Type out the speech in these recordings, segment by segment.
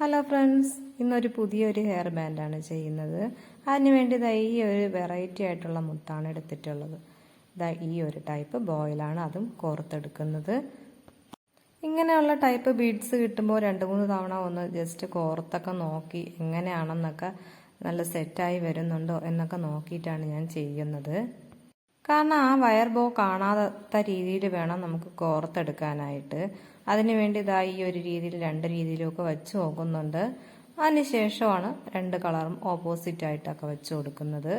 Hello friends ഇന്നൊരു പുതിയൊരു hair ബാൻഡാണ് ചെയ്യുന്നത്. അതിന് വേണ്ടി ദാ ഈ ഒരു വെറൈറ്റി ആയിട്ടുള്ള മുത്താണ് എടുത്തിട്ടുള്ളത്. ഇതാ ഈ ഒരു ടൈപ്പ് ബോയിലാണ് അതും കോർത്തെടുക്കുന്നത്. ഇങ്ങനെയുള്ള ടൈപ്പ് ബീഡ്സ് കിട്ടുമ്പോൾ രണ്ട് മൂന്ന് തവണ ഒന്ന് ജസ്റ്റ് കോർത്തൊക്കെ നോക്കി എങ്ങനെയാണെന്നൊക്കെ നല്ല സെറ്റായി വരുന്നുണ്ടോ എന്നൊക്കെ നോക്കിയിട്ടാണ് ഞാൻ ചെയ്യുന്നത്. കാരണം ആ വയർ ബോ കാണാത്ത രീതിയിൽ വേണം നമുക്ക് കോർത്തെടുക്കാനായിട്ട്. അതിനു വേണ്ടി ഇതാ ഈ ഒരു രീതിയിൽ രണ്ട് രീതിയിലൊക്കെ വെച്ച് നോക്കുന്നുണ്ട്. അതിനുശേഷമാണ് രണ്ട് കളറും ഓപ്പോസിറ്റ് ആയിട്ടൊക്കെ വെച്ച് കൊടുക്കുന്നത്.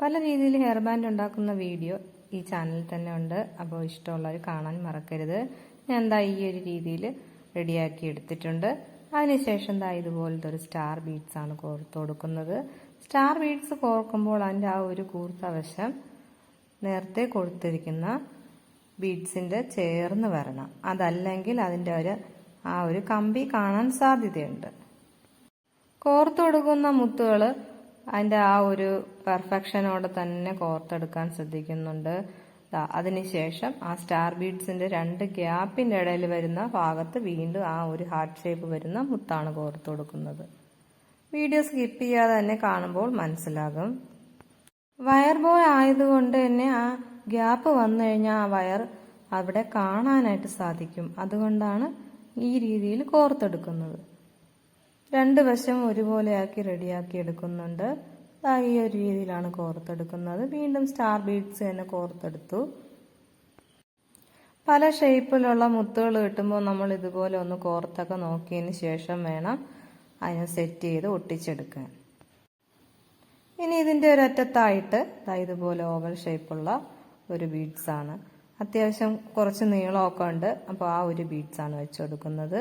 പല രീതിയിൽ ഹെയർ ബാൻഡ് ഉണ്ടാക്കുന്ന വീഡിയോ ഈ ചാനലിൽ തന്നെ ഉണ്ട്. അപ്പോൾ ഇഷ്ടമുള്ളവർ കാണാൻ മറക്കരുത്. ഞാൻ എന്താ ഈ ഒരു രീതിയിൽ റെഡിയാക്കി എടുത്തിട്ടുണ്ട്. അതിനുശേഷം എന്താ ഇതുപോലത്തെ ഒരു സ്റ്റാർ ബീഡ്സ് ആണ് കോർത്ത് കൊടുക്കുന്നത്. സ്റ്റാർ ബീഡ്സ് കോർക്കുമ്പോൾ അതിന്റെ ആ ഒരു കൂർത്ത വശം നേരത്തെ കൊടുത്തിരിക്കുന്ന ബീഡ്സിന്റെ ചേർന്ന് വരണം. അതല്ലെങ്കിൽ അതിന്റെ ഒരു ആ ഒരു കമ്പി കാണാൻ സാധ്യതയുണ്ട്. കോർത്തൊടുക്കുന്ന മുത്തുകൾ അതിന്റെ ആ ഒരു പെർഫെക്ഷനോടെ തന്നെ കോർത്തെടുക്കാൻ ശ്രദ്ധിക്കുന്നുണ്ട്. അതിനുശേഷം ആ സ്റ്റാർ ബീഡ്സിന്റെ രണ്ട് ഗ്യാപ്പിന്റെ ഇടയിൽ വരുന്ന ഭാഗത്ത് വീണ്ടും ആ ഒരു ഹാർട്ട് ഷേപ്പ് വരുന്ന മുത്താണ് കോർത്ത് കൊടുക്കുന്നത് വീഡിയോ സ്കിപ്പ് ചെയ്യാതെ തന്നെ കാണുമ്പോൾ മനസ്സിലാകും. വയർ ബോയ് ആയതുകൊണ്ട് തന്നെ ആ ഗ്യാപ്പ് വന്നു കഴിഞ്ഞാൽ ആ വയർ അവിടെ കാണാനായിട്ട് സാധിക്കും. അതുകൊണ്ടാണ് ഈ രീതിയിൽ കോർത്തെടുക്കുന്നത്. രണ്ട് വശം ഒരുപോലെയാക്കി റെഡിയാക്കി എടുക്കുന്നുണ്ട്. ഈ ഒരു രീതിയിലാണ് കോർത്തെടുക്കുന്നത്. വീണ്ടും സ്റ്റാർ ബീഡ്സ് തന്നെ കോർത്തെടുത്തു. പല ഷേപ്പിലുള്ള മുത്തുകൾ കിട്ടുമ്പോൾ നമ്മൾ ഇതുപോലെ ഒന്ന് കോർത്തൊക്കെ നോക്കിയതിന് ശേഷം വേണം അതിനെ സെറ്റ് ചെയ്ത് ഒട്ടിച്ചെടുക്കുക. ഇനി ഇതിന്റെ ഒരറ്റത്തായിട്ട് ഇതുപോലെ ഓവൽ ഷേപ്പുള്ള ഒരു ബീഡ്സ് ആണ്. അത്യാവശ്യം കുറച്ച് നീളമൊക്കെ ഉണ്ട്. അപ്പോൾ ആ ഒരു ബീഡ്സ് ആണ് വെച്ചെടുക്കുന്നത്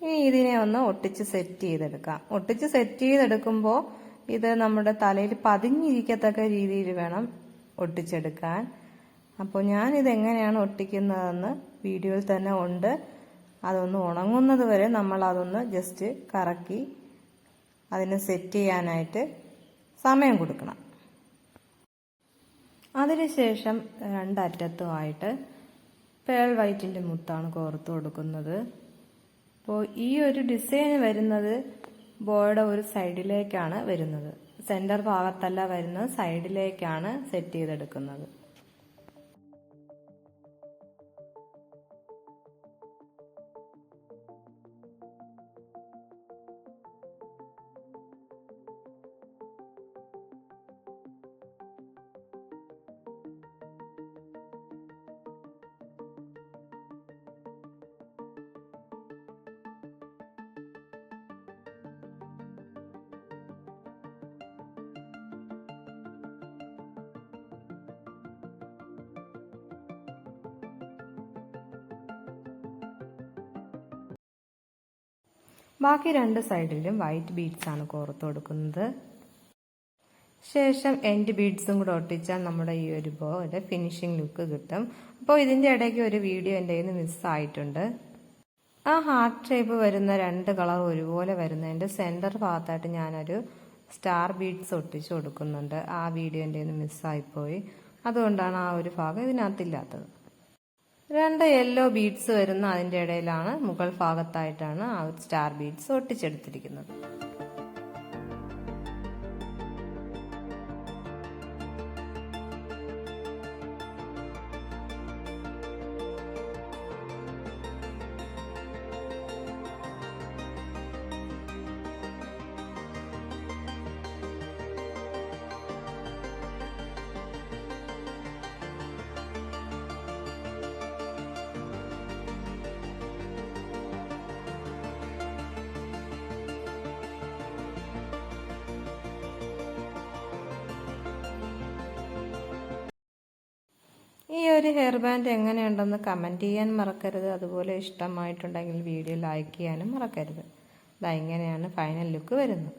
ഇനി ഇതിനെ ഒന്ന് ഒട്ടിച്ച് സെറ്റ് ചെയ്തെടുക്കാം. ഒട്ടിച്ച് സെറ്റ് ചെയ്തെടുക്കുമ്പോൾ ഇത് നമ്മുടെ തലയിൽ പതിഞ്ഞിരിക്കത്തക്ക രീതിയിൽ വേണം ഒട്ടിച്ചെടുക്കാൻ. അപ്പോൾ ഞാൻ ഇത് എങ്ങനെയാണ് ഒട്ടിക്കുന്നതെന്ന് വീഡിയോയിൽ തന്നെ ഉണ്ട്. അതൊന്ന് ഉണങ്ങുന്നത് വരെ നമ്മൾ അതൊന്ന് ജസ്റ്റ് കറക്കി അതിനെ സെറ്റ് ചെയ്യാനായിട്ട് സമയം കൊടുക്കണം. അതിനുശേഷം രണ്ടറ്റത്തുമായിട്ട് പേൾ വൈറ്റിന്റെ മുത്താണ് കോർത്ത് കൊടുക്കുന്നത്. അപ്പോൾ ഈ ഒരു ഡിസൈൻ വരുന്നത് ബോയുടെ ഒരു സൈഡിലേക്കാണ് വരുന്നത്. സെന്റർ ഭാഗത്തല്ല വരുന്നത് സൈഡിലേക്കാണ് സെറ്റ് ചെയ്തെടുക്കുന്നത്. ബാക്കി രണ്ട് സൈഡിലും വൈറ്റ് ബീഡ്സ് ആണ് കോർത്ത് കൊടുക്കുന്നത്. ശേഷം എൻഡ് ബീഡ്സും കൂടെ ഒട്ടിച്ചാൽ നമ്മുടെ ഈ ഒരു പോലെ ഫിനിഷിംഗ് ലുക്ക് കിട്ടും. അപ്പോൾ ഇതിന്റെ ഇടയ്ക്ക് ഒരു വീഡിയോ എന്റെ കയ്യിൽ നിന്ന് മിസ്സായിട്ടുണ്ട് ആ ഹാർട്ട് ഷേപ്പ് വരുന്ന രണ്ട് കളർ ഒരുപോലെ വരുന്നതിന്റെ സെന്റർ ഭാഗത്തായിട്ട് ഞാനൊരു സ്റ്റാർ ബീഡ്സ് ഒട്ടിച്ച് കൊടുക്കുന്നുണ്ട്. ആ വീഡിയോ എന്റെ കയ്യിൽ നിന്ന് മിസ്സായിപ്പോയി അതുകൊണ്ടാണ് ആ ഒരു ഭാഗം ഇതിനകത്തില്ലാത്തത് രണ്ട് യെല്ലോ ബീഡ്സ് വരുന്ന അതിന്റെ ഇടയിലാണ് മുകൾ ഭാഗത്തായിട്ടാണ് ആ സ്റ്റാർ ബീഡ്സ് ഒട്ടിച്ചെടുത്തിരിക്കുന്നത്. ഒരു ഹെയർ ബാൻഡ് എങ്ങനെയുണ്ടെന്ന് കമന്റ് ചെയ്യാൻ മറക്കരുത്. അതുപോലെ ഇഷ്ടമായിട്ടുണ്ടെങ്കിൽ വീഡിയോ ലൈക്ക് ചെയ്യാനും മറക്കരുത്. ഇതാ ഇങ്ങനെയാണ് ഫൈനൽ ലുക്ക് വരുന്നത്.